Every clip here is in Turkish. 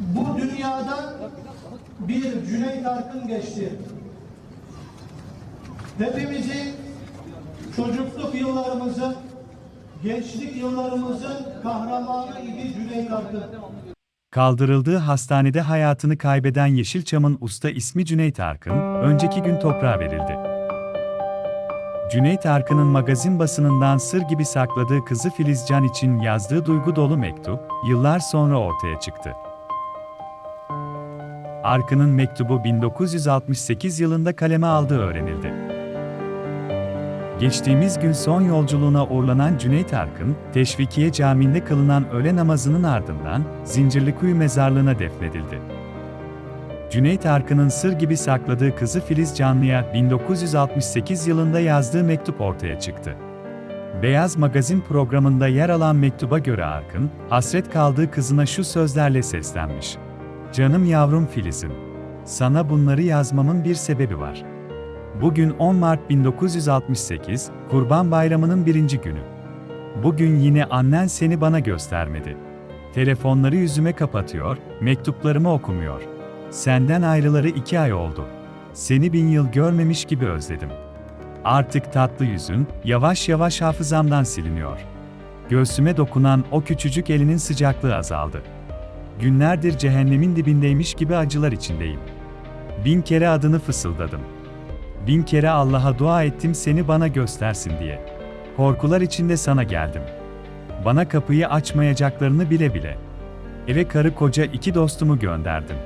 Bu dünyada bir Cüneyt Arkın geçti. Hepimizin çocukluk yıllarımızın, gençlik yıllarımızın kahramanı idi Cüneyt Arkın. Kaldırıldığı hastanede hayatını kaybeden Yeşilçam'ın usta ismi Cüneyt Arkın, önceki gün toprağa verildi. Cüneyt Arkın'ın magazin basınından sır gibi sakladığı kızı Filiz Can için yazdığı duygu dolu mektup, yıllar sonra ortaya çıktı. Arkın'ın mektubu 1968 yılında kaleme aldığı öğrenildi. Geçtiğimiz gün son yolculuğuna uğurlanan Cüneyt Arkın, Teşvikiye Camii'nde kılınan öğle namazının ardından Zincirlikuyu mezarlığına defnedildi. Cüneyt Arkın'ın sır gibi sakladığı kızı Filiz Canlı'ya 1968 yılında yazdığı mektup ortaya çıktı. Beyaz Magazin programında yer alan mektuba göre Arkın, hasret kaldığı kızına şu sözlerle seslenmiş. Canım yavrum Filiz'im, sana bunları yazmamın bir sebebi var. Bugün 10 Mart 1968, Kurban Bayramı'nın birinci günü. Bugün yine annen seni bana göstermedi. Telefonları yüzüme kapatıyor, mektuplarımı okumuyor. Senden ayrıları iki ay oldu. Seni bin yıl görmemiş gibi özledim. Artık tatlı yüzün, yavaş yavaş hafızamdan siliniyor. Göğsüme dokunan o küçücük elinin sıcaklığı azaldı. Günlerdir cehennemin dibindeymiş gibi acılar içindeyim. Bin kere adını fısıldadım. Bin kere Allah'a dua ettim seni bana göstersin diye. Korkular içinde sana geldim. Bana kapıyı açmayacaklarını bile bile. Eve karı koca iki dostumu gönderdim.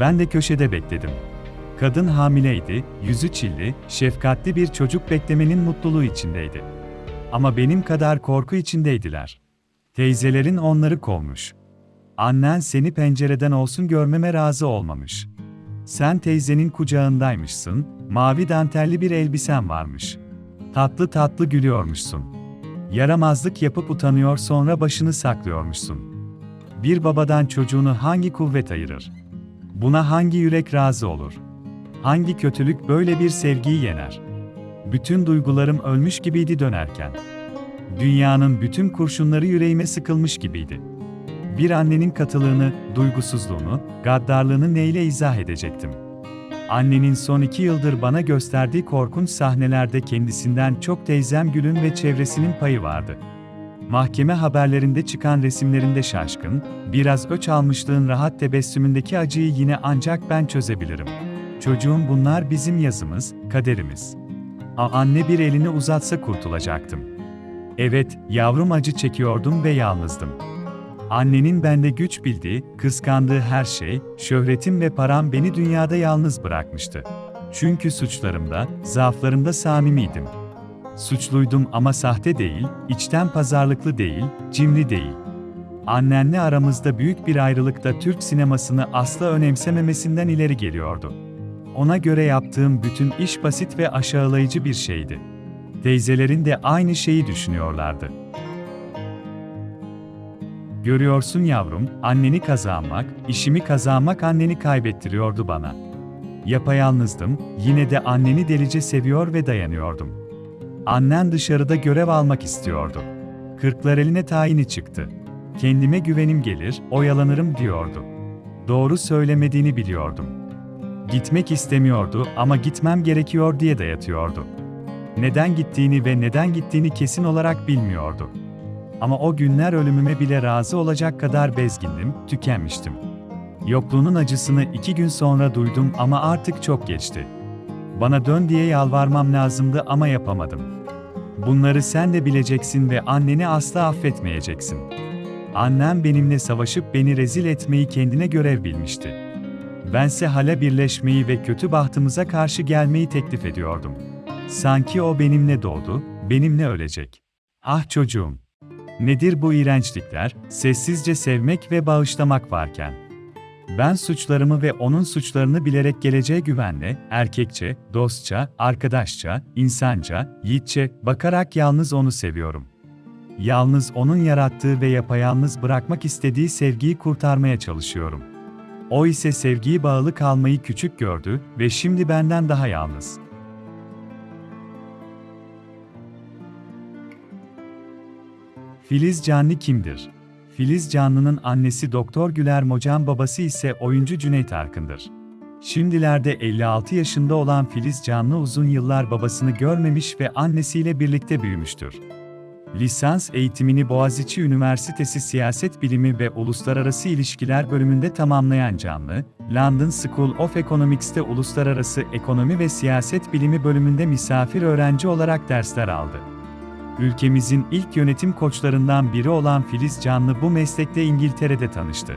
Ben de köşede bekledim. Kadın hamileydi, yüzü çilli, şefkatli bir çocuk beklemenin mutluluğu içindeydi. Ama benim kadar korku içindeydiler. Teyzelerin onları kovmuş. Annen seni pencereden olsun görmeme razı olmamış. Sen teyzenin kucağındaymışsın, mavi dantelli bir elbisen varmış. Tatlı tatlı gülüyormuşsun. Yaramazlık yapıp utanıyor sonra başını saklıyormuşsun. Bir babadan çocuğunu hangi kuvvet ayırır? Buna hangi yürek razı olur? Hangi kötülük böyle bir sevgiyi yener? Bütün duygularım ölmüş gibiydi dönerken. Dünyanın bütün kurşunları yüreğime sıkılmış gibiydi. Bir annenin katılığını, duygusuzluğunu, gaddarlığını neyle izah edecektim? Annenin son iki yıldır bana gösterdiği korkunç sahnelerde kendisinden çok teyzem Gül'ün ve çevresinin payı vardı. Mahkeme haberlerinde çıkan resimlerinde şaşkın, biraz öç almışlığın rahat tebessümündeki acıyı yine ancak ben çözebilirim. Çocuğum bunlar bizim yazımız, kaderimiz. A anne bir elini uzatsa kurtulacaktım. Evet, yavrum acı çekiyordum ve yalnızdım. Annenin bende güç bildiği, kıskandığı her şey, şöhretim ve param beni dünyada yalnız bırakmıştı. Çünkü suçlarımda, zaaflarımda samimiydim. Suçluydum ama sahte değil, içten pazarlıklı değil, cimri değil. Annenle aramızda büyük bir ayrılık da Türk sinemasını asla önemsememesinden ileri geliyordu. Ona göre yaptığım bütün iş basit ve aşağılayıcı bir şeydi. Teyzelerin de aynı şeyi düşünüyorlardı. Görüyorsun yavrum, anneni kazanmak, işimi kazanmak anneni kaybettiriyordu bana. Yapayalnızdım, yine de anneni delice seviyor ve dayanıyordum. Annen dışarıda görev almak istiyordu. Kırklar eline tayini çıktı. Kendime güvenim gelir, oyalanırım diyordu. Doğru söylemediğini biliyordum. Gitmek istemiyordu ama gitmem gerekiyor diye dayatıyordu. Neden gittiğini ve neden gittiğini kesin olarak bilmiyordu. Ama o günler ölümüme bile razı olacak kadar bezgindim, tükenmiştim. Yokluğunun acısını iki gün sonra duydum ama artık çok geçti. Bana dön diye yalvarmam lazımdı ama yapamadım. Bunları sen de bileceksin ve anneni asla affetmeyeceksin. Annem benimle savaşıp beni rezil etmeyi kendine görev bilmişti. Bense hala birleşmeyi ve kötü bahtımıza karşı gelmeyi teklif ediyordum. Sanki o benimle doğdu, benimle ölecek. Ah çocuğum! Nedir bu iğrençlikler, sessizce sevmek ve bağışlamak varken? Ben suçlarımı ve onun suçlarını bilerek geleceğe güvenle, erkekçe, dostça, arkadaşça, insanca, yiğitçe, bakarak yalnız onu seviyorum. Yalnız onun yarattığı ve yapayalnız bırakmak istediği sevgiyi kurtarmaya çalışıyorum. O ise sevgiyi bağlı kalmayı küçük gördü ve şimdi benden daha yalnız. Filiz Canlı kimdir? Filiz Canlı'nın annesi Doktor Güler Mocan babası ise oyuncu Cüneyt Arkın'dır. Şimdilerde 56 yaşında olan Filiz Canlı uzun yıllar babasını görmemiş ve annesiyle birlikte büyümüştür. Lisans eğitimini Boğaziçi Üniversitesi Siyaset Bilimi ve Uluslararası İlişkiler bölümünde tamamlayan Canlı, London School of Economics'te Uluslararası Ekonomi ve Siyaset Bilimi bölümünde misafir öğrenci olarak dersler aldı. Ülkemizin ilk yönetim koçlarından biri olan Filiz Canlı bu meslekte İngiltere'de tanıştı.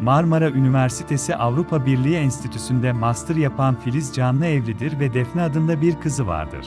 Marmara Üniversitesi Avrupa Birliği Enstitüsü'nde master yapan Filiz Canlı evlidir ve Defne adında bir kızı vardır.